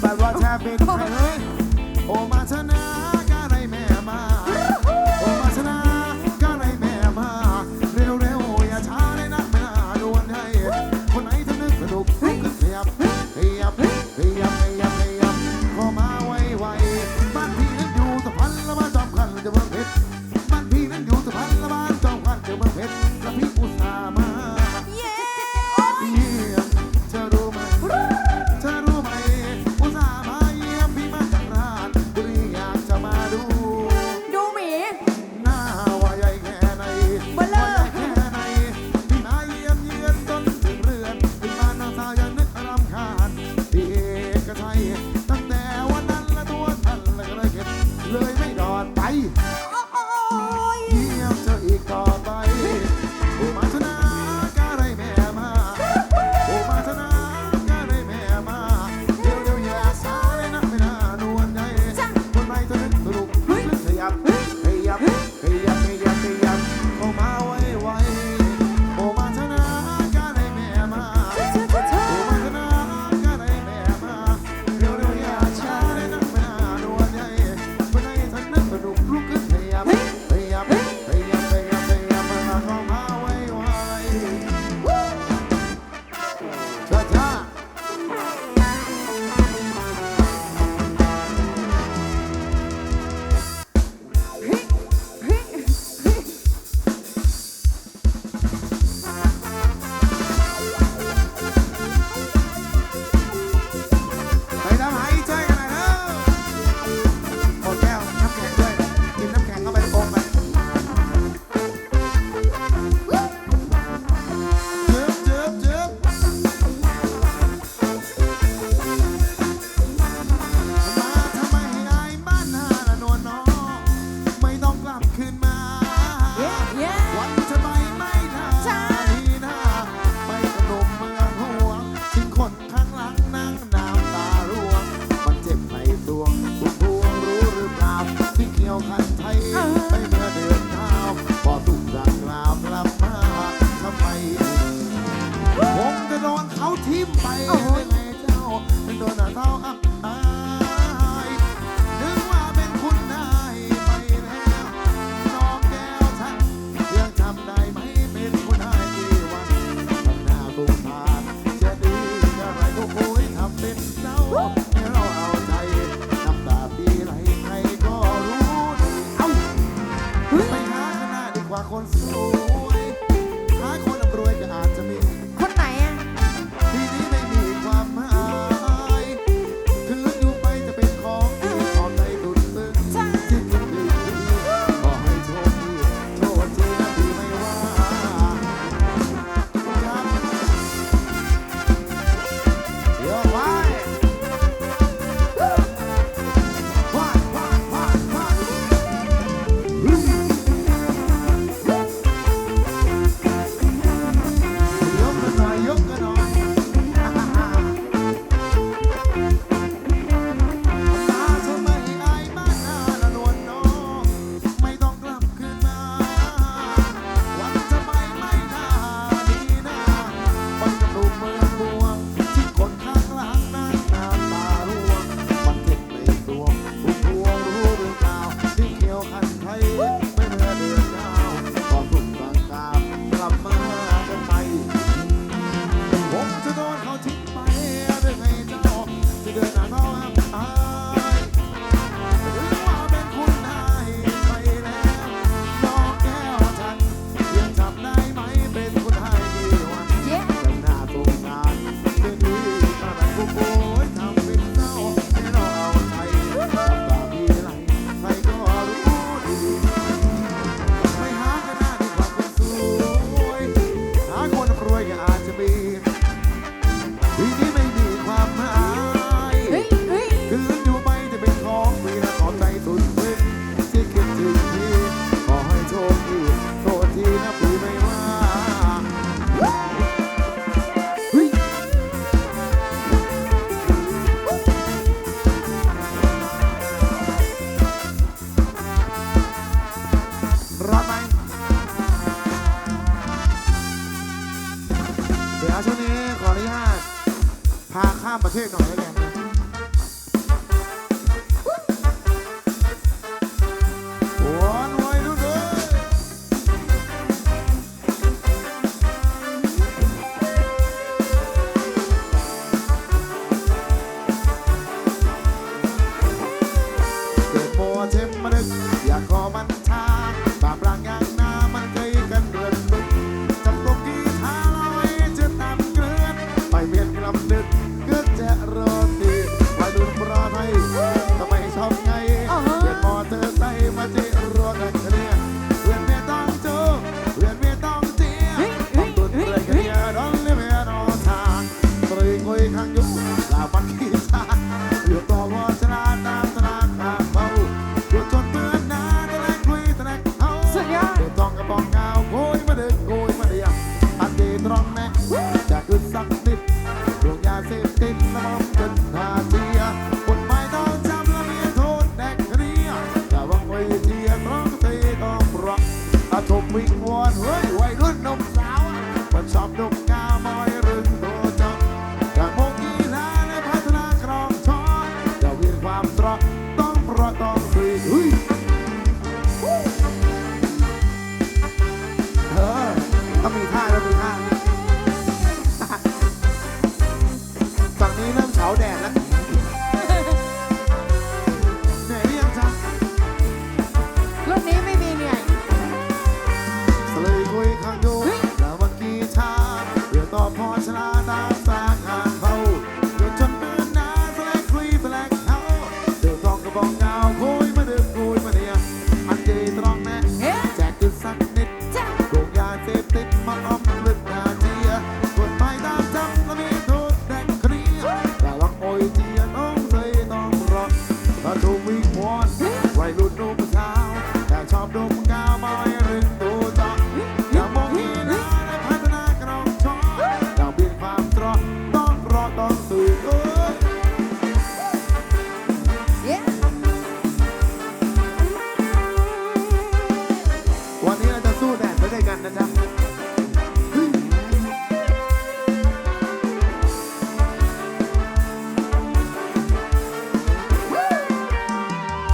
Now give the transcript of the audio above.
แบบว่าแทบเป็นใครเลยโอมาเถอะนะ 好看 ดี๋ยวช่วงนี้ขออนุญาตพาข้ามประเทศหน่อยแล้วกัน วิ่งวอนเฮ้ยวัยรุ่นนมสาวมันชอบนมกามอยรึงโตจันจากโมกีฬาและพัฒนากรองช้อนจะเวียนความตรอกต้องเราะต้องคืนเฮ้ยเออถ้ามีท่าแล้ว upon.